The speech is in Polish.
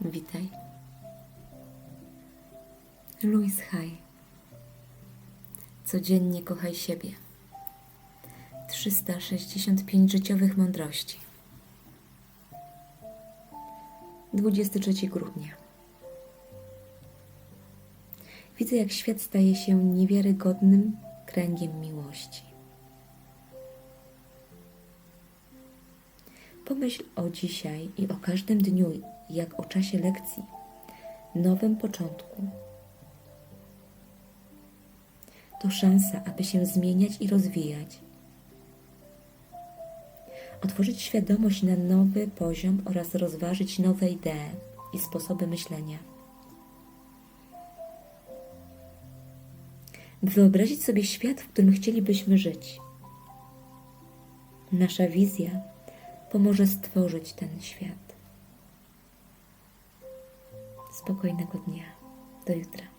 Witaj. Louis Hay. Codziennie kochaj siebie. 365 życiowych mądrości. 23 grudnia. Widzę, jak świat staje się niewiarygodnym kręgiem miłości. Pomyśl o dzisiaj i o każdym dniu, jak o czasie lekcji, nowym początku. To szansa, aby się zmieniać i rozwijać. Otworzyć świadomość na nowy poziom oraz rozważyć nowe idee i sposoby myślenia. Wyobrazić sobie świat, w którym chcielibyśmy żyć. Nasza wizja pomoże stworzyć ten świat. Spokojnego dnia. Do jutra.